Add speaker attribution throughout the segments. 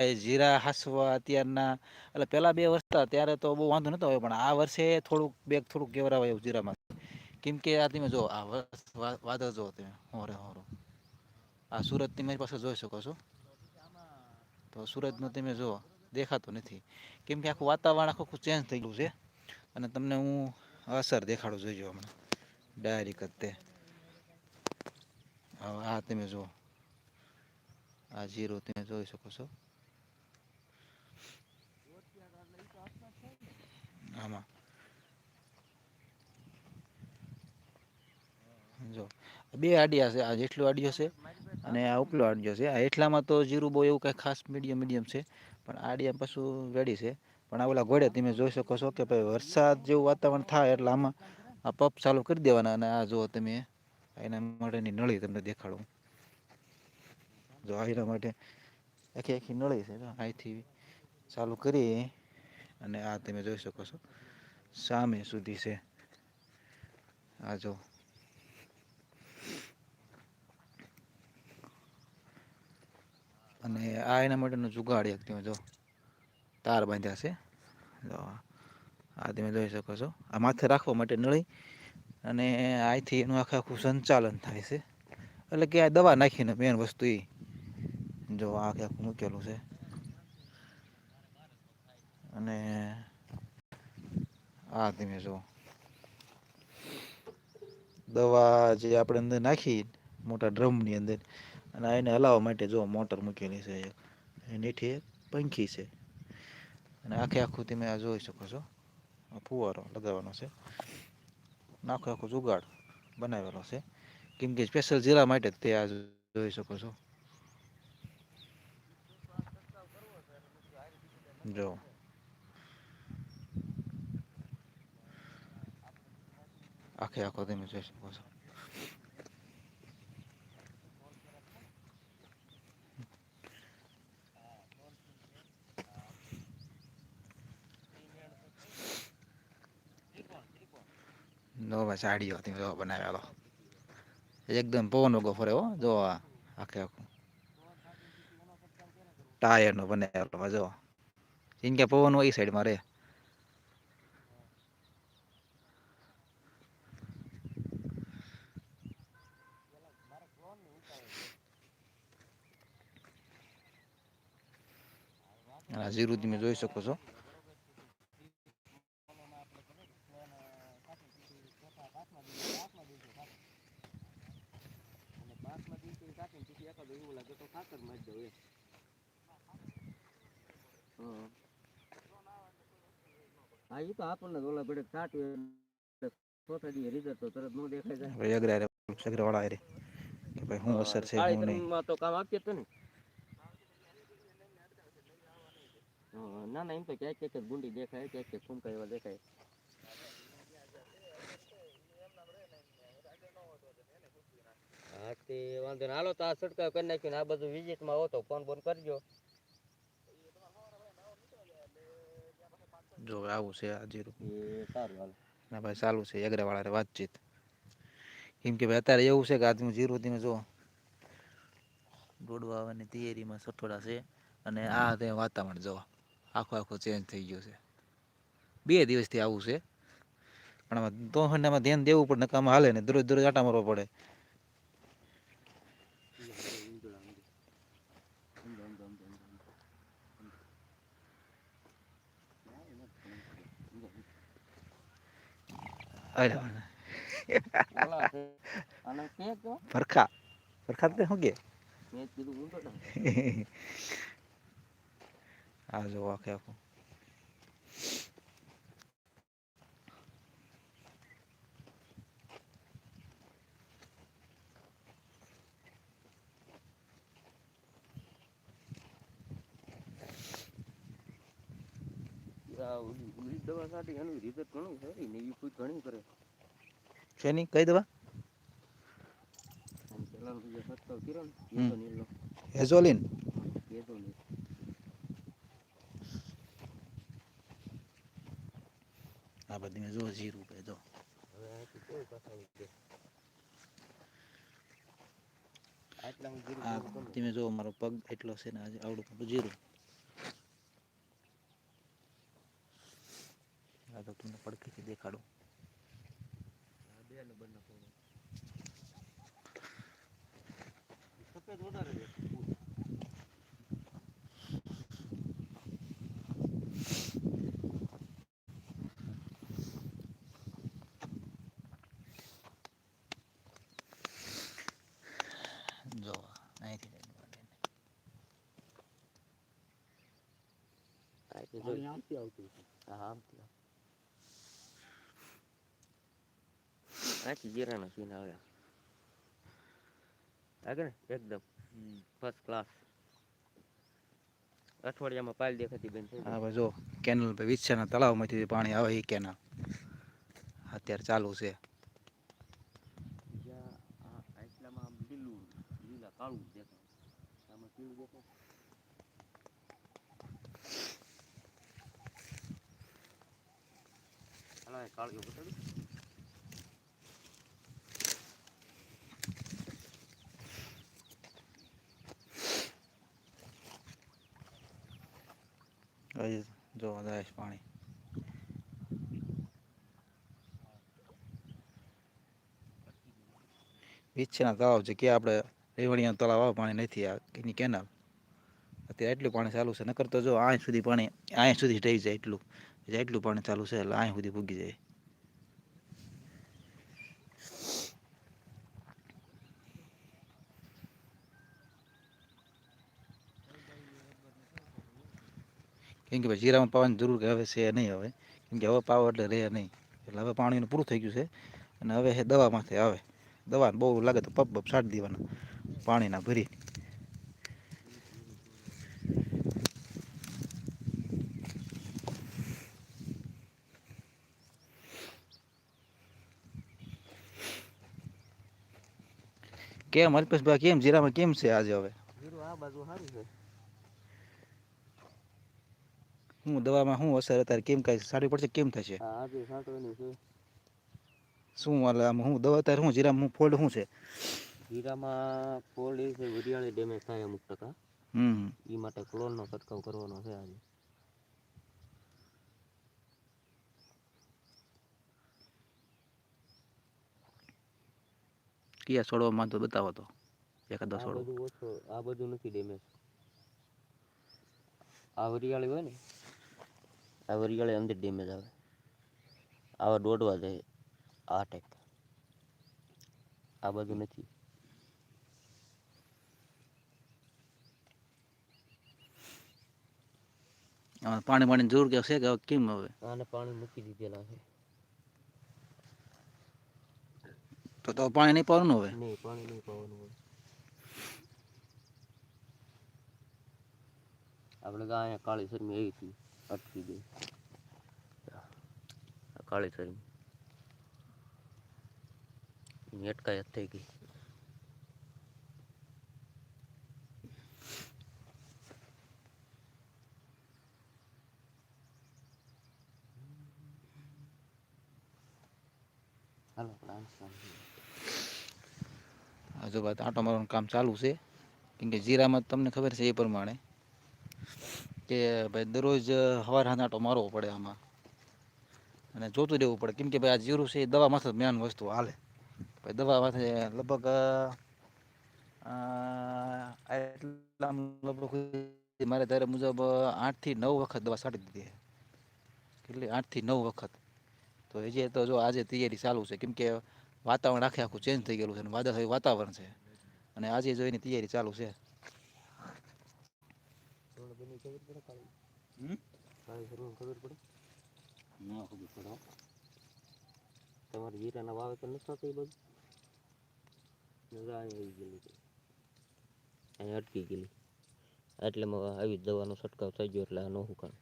Speaker 1: જીરા હાસવા અત્યારના, એટલે પેલા બે વર્ષ ત્યારે તો બહુ વાંધો નતો હોય પણ આ વર્ષે થોડુંક બેગ થોડુંક કેવરાવાય એવું જીરામાં. કેમ કે આ તમે જો આ વાદળ જો તમે, હોરે હોરો. આ સુરત તમે પાસે જોઈ શકો છો. તો સુરતનું તમે જુઓ, દેખાતું નથી. કેમ કે આખું વાતાવરણ આખું ચેન્જ થઈ ગયું છે. અને તમને હું અસર દેખાડું જોઈજો હમણાં. ડાયરેક તે. હવે આ તમે જુઓ. આ જીરો તમે જોઈ શકો છો. આમાં જો. બે આડિયા છે, આ જેટલું આડિયો છે અને આ ઉપલો આડિયો છે. આ એટલામાં તો જીરું બહુ એવું કંઈ ખાસ મીડિયમ મીડિયમ છે, પણ આડિયા પાછું રેડી છે. પણ આ ઓલા ઘોડે તમે જોઈ શકો છો કે ભાઈ વરસાદ જેવું વાતાવરણ થાય એટલે આમાં આ પપ ચાલુ કરી દેવાના અને આ જુઓ તમે એના માટેની નળી તમને દેખાડું. જો એના માટે આખી આખી નળી છે અહીંથી ચાલુ કરી અને આ તમે જોઈ શકો છો. સામે સુધી છે? આ જો. અને આ એના માટેનું જુગાડ એક તમે જો. તાર બાંધ્યા છે. જો. આ તમે જોઈ શકો છો. આ માથે રાખવા માટે નળી અને અહીંથી એનું આખે આખું સંચાલન થાય છે. એટલે કે આ દવા નાખીને મેન વસ્તુ એ જો આખે આખું મૂકેલું છે. અને આ તમે જો દવા જે આપણે અંદર નાખી, મોટા ડ્રમની અંદર, અને એને હલાવવા માટે જો મોટર મૂકેલી છે એક નીઠી એક પંખી છે. અને આખે આખું તમે આ જોઈ શકો છો. ફુવારો લગાવવાનો છે. આખો આખો જુગાડ બનાવેલો છે. કેમ કે સ્પેશિયલ જીરા માટે તે આ જોઈ શકો છો. જો. આખે આખો તમે જોઈ શકો છો નવા સાડીઓ હતી જો બનાવેલો એકદમ પવન વગો ફરે હો જો આખે આખું ટાયર નો બનાવેલો જો જેમ કે પવન હોય એ સાઈડમાં રે આ જીરું તમે જોઈ શકો છો
Speaker 2: હા એ તો આપણને ઓલા પડે એટલે રિઝલ્ટ તો તરત નો દેખાય જાય.
Speaker 1: અગ્રા રે સગરા વાળા રે કે ભાઈ શું અસર છે નહીં?
Speaker 2: તો કામ આપીએ તો ને. ના ના એમ તો ક્યાંક ક્યાંક ગુંડી દેખાય ક્યાંક ક્યાંક ફૂમકા એવા દેખાય. હા તે વાંધો નહીં. હાલો તો આ છંટકાવ કરી નાખ્યો ને આ બધું વિઝિટમાં હો તો ફોન બોન કરજો.
Speaker 1: જો આવું છે આ જીરું. ના ભાઈ ચાલુ છે અગ્રા વાળા વાતચીત. કેમ કે ભાઈ અત્યારે એવું છે કે આજનું જીરું તમે જો દોડવા આવવાની તૈયારીમાં સઠોડા છે અને આ તે વાતાવરણ જો આખો આખો ચેન્જ થઈ ગયો છે. બે દિવસથી આવું છે. પણ આમાં તો આમાં ધ્યાન દેવું પડે નકામાં હાલે ને દરરોજ દરરોજ આટા મારવા પડે. ફરખા ફરખા શું કે આ જો આખે
Speaker 2: દવા સાથે એનું રિઝલ્ટ ઘણું સારી ને એ કોઈ ઘણી કરે.
Speaker 1: શેની? કઈ દવા?
Speaker 2: આમ પેલાનો જે કર્યો ને
Speaker 1: હમ.
Speaker 2: એ
Speaker 1: હેઝોલિન આ બધી જો જીરું ભાઈ જો. તમે જો મારો પગ એટલો છે ને આજે આવડું પડું જીરું. આ તો તમને પડખીથી દેખાડું.
Speaker 2: સફેદ વધારે આ તો જો- હા આમથી આમ. આથી જીરાના સીન આવ્યા આગળ એકદમ ફર્સ્ટ ક્લાસ અઠવાડિયામાં પાલ દેખાતી
Speaker 1: બેન હવે જો કેનલ પર વિછાના તળાવમાંથી પાણી આવે એ કેનલ અત્યારે ચાલુ છે
Speaker 2: બીજા આ આટલામાં આમ લીલું લીલા કાળું દેખાય આમાં પીળું દેખાય
Speaker 1: વિછાના તળાવ છે કે આપણે રેવડિયા તળાવ આવે પાણી નથી આ એની કેનલ અત્યારે એટલું પાણી ચાલુ છે, નકર તો જો અહીં સુધી પાણી અહીં સુધી થઈ જાય એટલું. એટલે એટલું પાણી ચાલુ છે, એટલે અહીં સુધી પૂગી જાય. કેમ કે ભાઈ જીરામાં પાવાની જરૂર કે હવે છે નહીં હવે. કેમ કે હવે પાવો એટલે રહે નહીં. એટલે હવે પાણીનું પૂરું થઈ ગયું છે. અને હવે દવા દવામાંથી આવે. દવા બહુ લાગે તો પપ પપ છાંટી દેવાના. પાણીના ભરી કેમ? અલ્પેશભાઈ કેમ? જીરામાં કેમ છે આજે હવે?
Speaker 2: જીરું આ બાજુ સારી છે.
Speaker 1: હું દવામાં શું અસર અત્યારે કેમ કાંઈ સારી પડશે કેમ થશે શું હાલ આમ? હું દવા અત્યારે શું જીરામાં હું ફોલ્ડ શું છે?
Speaker 2: જીરામાં ફોલ્ડ એ છે વરિયાળી ડેમેજ થાય અમુક ટકા.
Speaker 1: હમ.
Speaker 2: એ માટે ક્લોનનો છંટકાવ કરવાનો છે આજે.
Speaker 1: કયા છોડવામાં તો બતાવો તો. એકાદો છોડો
Speaker 2: બધું ઓછો આ બધું નથી ડેમેજ આ વરિયાળી હોય ને આ વરિયાળી અંદર ડેમેજ આવે. આવા દોડવા જાય આ ટાઈપ આ બધું નથી.
Speaker 1: પાણી પાણી જરૂર કે છે કે કેમ હવે?
Speaker 2: આને પાણી મૂકી દીધેલા છે.
Speaker 1: તો તો પાણી નહીં પાવાનું હવે
Speaker 2: નહીં પાણી નહીં પાવાનું હોય આપણે તો અહીંયા કાળી શરમી આવી હતી અટકી ગઈ આ કાળી શરમી એની અટકાયત થઈ ગઈ હાલો આપણે આમ કામ કરીએ.
Speaker 1: હજુ વાત આંટો મારવાનું કામ ચાલુ છે. કેમ કે જીરામાં તમને ખબર છે એ પ્રમાણે કે ભાઈ દરરોજ સવાર સાંજ આંટો મારવો પડે આમાં. અને જોતું રહેવું પડે. કેમ કે ભાઈ આ જીરું છે એ દવા માથે મેન વસ્તુ હાલે. ભાઈ દવા માથે લગભગ એટલા લગભગ મારે ત્યારે મુજબ આઠથી નવ વખત દવા છાંટી દીધી કેટલી? આઠથી નવ વખત. તો હજી તો જો આજે તૈયારી ચાલુ છે. કેમ કે વાતાવરણ આખે આખું ચેન્જ થઈ ગયેલું છે અને વાદળછાયું વાતાવરણ છે. અને આજે જો એની તૈયારી ચાલુ છે.
Speaker 2: તમારે જીરાના વાવેતર નથી થતું એ બધું? અહીં આવી ગયેલી છે. અહીં અટકી ગયેલી. એટલે આવી દવાનો છંટકાવ થઈ ગયો એટલે આ ન હુકાણ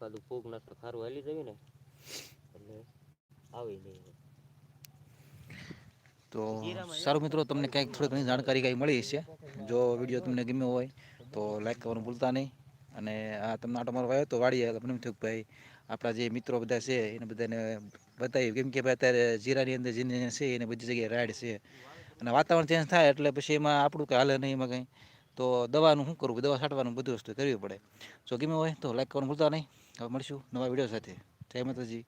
Speaker 2: એકાદું ફૂગ નાસ્તો ખારું હાલી જવી ને એટલે આવી નહીં
Speaker 1: તો સારું મિત્રો તમને કંઈક થોડી ઘણી જાણકારી કંઈ મળી છે જો વીડિયો તમને ગમ્યો હોય તો લાઈક કરવાનું ભૂલતા નહીં. અને આ તમને આટો મારો આવ્યો તો વાડીએ મને થયું કે ભાઈ આપણા જે મિત્રો બધા છે એને બધાને બતાવ્યું કેમ કે ભાઈ અત્યારે જીરાની અંદર જીને છે એને બધી જગ્યાએ રાઈડ છે. અને વાતાવરણ ચેન્જ થાય એટલે પછી એમાં આપણું કંઈ હાલે નહીં એમાં કંઈ. તો દવાનું શું કરવું દવા છાંટવાનું બધું વસ્તુ કરવી પડે. જો ગમે હોય તો લાઈક કરવાનું ભૂલતા નહીં. હવે મળીશું નવા વીડિયો સાથે. જય માતાજી.